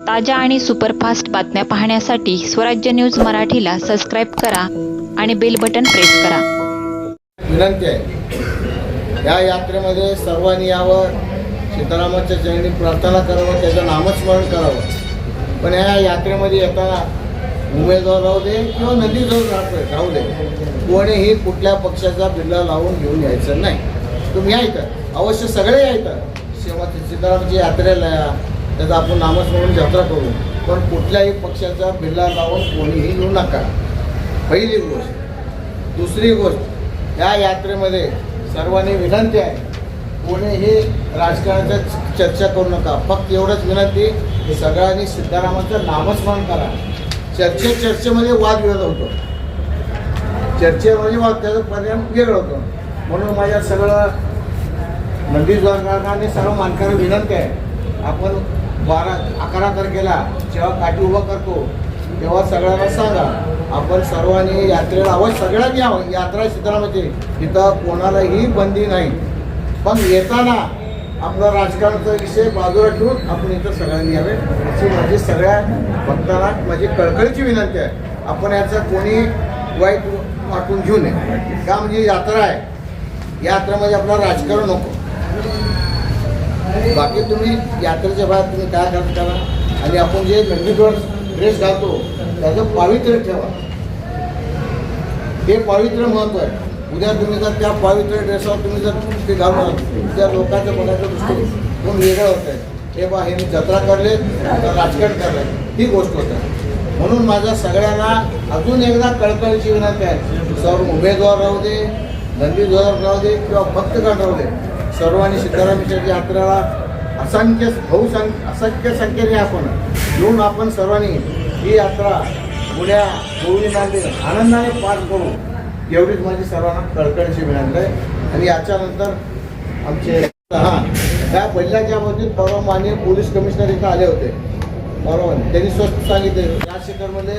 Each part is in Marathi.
ताज्या आणि सुपरफास्ट बातम्या पाहण्यासाठी स्वराज्य न्यूज मराठीला सबस्क्राईब करा आणि बेल बटन प्रेस करा. विनंती आहे. या यात्रेमध्ये सर्वांनी यावं सीतारामाच्या चरणी प्रार्थना करावं त्याचं नामस्मरण करावं. पण या यात्रेमध्ये येताना उमेदवार राहू दे किंवा नदी राहतो राहू दे. कोणीही कुठल्या पक्षाचा बिल्ला लावून घेऊन यायचं नाही. तुम्ही यायचं अवश्य सगळे या इथं. सीतारामची यात्रेला या. त्याचा आपण नामस्मरण जत्रा करू. पण कुठल्याही पक्षाचा बिल्ला लावून कोणीही येऊ नका. पहिली गोष्ट. दुसरी गोष्ट. या यात्रेमध्ये सर्वांनी विनंती आहे. कोणीही राजकारणाच्या चर्चा करू नका. फक्त एवढंच विनंती की सगळ्यांनी सिद्धारामाचं नामस्मरण करा. चर्चे चर्चेमध्ये वादविवाद होतो. चर्चेमध्ये म्हणजे वाद त्याचा परिणाम वेगळं होतो. म्हणून माझ्या सगळं नंदीश्वर आणि सर्व मानकांना विनंती आहे. आपण बारा अकरा तारखेला जेव्हा काठी उभा करतो तेव्हा सगळ्यांना सांगा आपण सर्वांनी यात्रेला अवश्य सगळ्यांनी यावं. यात्रा क्षेत्रामध्ये तिथं कोणालाही बंदी नाही. पण येताना आपला राजकारणाचा विषय बाजूला ठेवून आपण इथं सगळ्यांनी यावे अशी माझी सगळ्या भक्तांना माझी कळकळीची विनंती आहे. आपण याचं कोणी वाईट वाटून घेऊ नये. का म्हणजे यात्रा आहे. यात्रेमध्ये आपलं राजकारण नको. बाकी तुम्ही यात्रेच्या बाहेर तुम्ही काय करता करा आणि आपण जे गंडीगड ड्रेस घालतो त्याचं पावित्र्य ठेवा. हे पावित्र्य महत्त्व आहे. उद्या तुम्ही जर त्या पावित्र्य ड्रेसवर तुम्ही जर ते घालून त्या लोकांच्या मनाच्या बघायचं कोण वेगळं होत आहे? हे बा हे मी जत्रा करले तर राजकारण करले ही गोष्ट होत आहे. म्हणून माझ्या सगळ्यांना अजून एकदा कळकळीची विनंती आहे. सर्व उमेदवार राहू दे नंदीद्वार राहू दे किंवा भक्तगण राहू दे. सर्वांनी सिद्धरामेश्वर यात्रेला असंख्य बहुसं असंख्य संख्येने आपण येऊन आपण सर्वांनी ही यात्रा पुण्या गोळी नांदेड आनंदाने पार करू एवढीच माझी सर्वांना कळकळीची विनंती आहे. आणि याच्यानंतर आमचे हां त्या पहिल्याच्या बाबतीत परवा माननीय पोलीस कमिशनर इथं आले होते. बरोबर त्यांनी स्वस्त सांगितले. या क्षेत्रामध्ये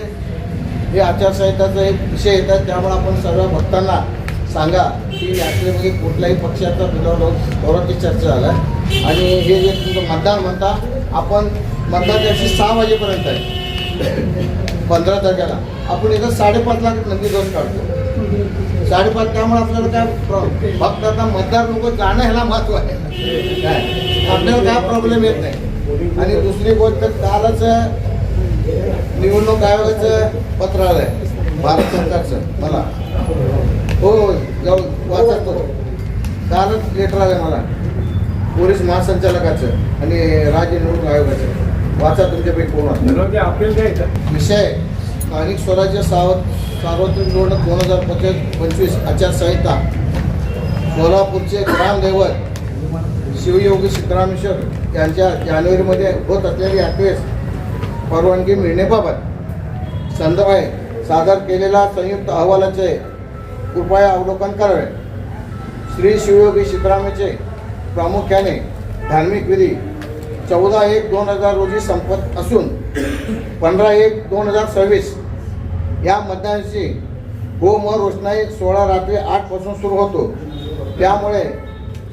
हे आचारसंहिताचा एक विषय येतात त्यामुळे आपण सर्व भक्तांना सांगा की यात्रेमध्ये कुठल्याही पक्षाचा दौराची चर्चा झाला आणि हे जे तुमचं मतदान म्हणता आपण मतदान दिवशी सहा वाजेपर्यंत आहे. पंधरा तारखेला. आपण इथं साडेपाच लाख नंदी दोष काढतो. साडेपाच त्यामुळे आपल्याला काय प्रॉब्लेम फक्त आता मतदार लोक जाणं ह्याला महत्त्व आहे. काय? आपल्याला काय प्रॉब्लेम येत नाही. आणि दुसरी गोष्ट कालच निवडणूक आयोगाचं पत्र आलंय भारत सरकारचं. मला. हो. हो. जाऊ वाचतो कालच लेटर आलंय मला. पोलीस महासंचालकाचं आणि राज्य निवडणूक आयोगाचं. वाचा तुमच्यापैकी कोण विषय स्थानिक स्वराज्य सावध सार्वत्रिक निवडणूक दोन हजार पंचवीस पंचवीस आचारसंहिता. सोलापूरचे ग्रामदैवत शिवयोगी सिद्धरामेश्वर यांच्या जानेवारीमध्ये होत असलेली यात्रेस परवानगी मिळण्याबाबत संदर्भात सादर केलेला संयुक्त अहवालाचे कृपया अवलोकन करावे. श्री शिवयोगी सिद्धरामेचे प्रामुख्याने धार्मिक विधी चौदा एक दोन हजार रोजी संपत असून पंधरा एक दोन हजार सव्वीस या मतदानाची गोम रोषणाई सोळा रात्री आठपासून सुरू होतो. त्यामुळे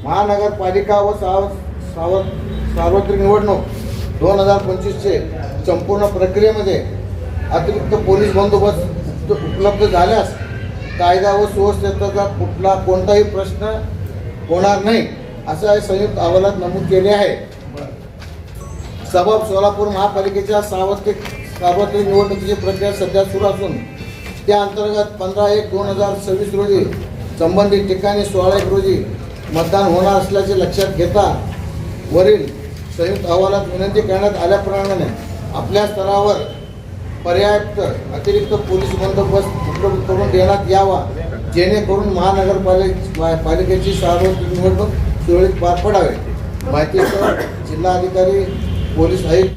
महानगरपालिका व साव साव सार्वत्रिक निवडणूक दोन हजार पंचवीसचे संपूर्ण प्रक्रियेमध्ये अतिरिक्त पोलीस बंदोबस्त उपलब्ध झाल्यास कायदा व सुव्यवस्थेचा कुठला कोणताही प्रश्न होणार नाही असं या संयुक्त अहवालात नमूद केले आहे. सबब सोलापूर महापालिकेच्या सार्वत्रिक सार्वत्रिक निवडणुकीची प्रक्रिया सध्या सुरू असून त्या अंतर्गत पंधरा एक दोन हजार सव्वीस रोजी संबंधित ठिकाणी सोळा एक रोजी मतदान होणार असल्याचे लक्षात घेता वरील संयुक्त अहवालात विनंती करण्यात आल्याप्रमाणे आपल्या स्तरावर पर्याप्त अतिरिक्त पोलीस बंदोबस्त उपलब्ध करून देण्यात यावा. जेणेकरून महानगरपालिका पालिकेची सार्वत्रिक निवडणूक सुरळीत पार पडावे. माहितीसह जिल्हाधिकारी पोलीस आयुक्त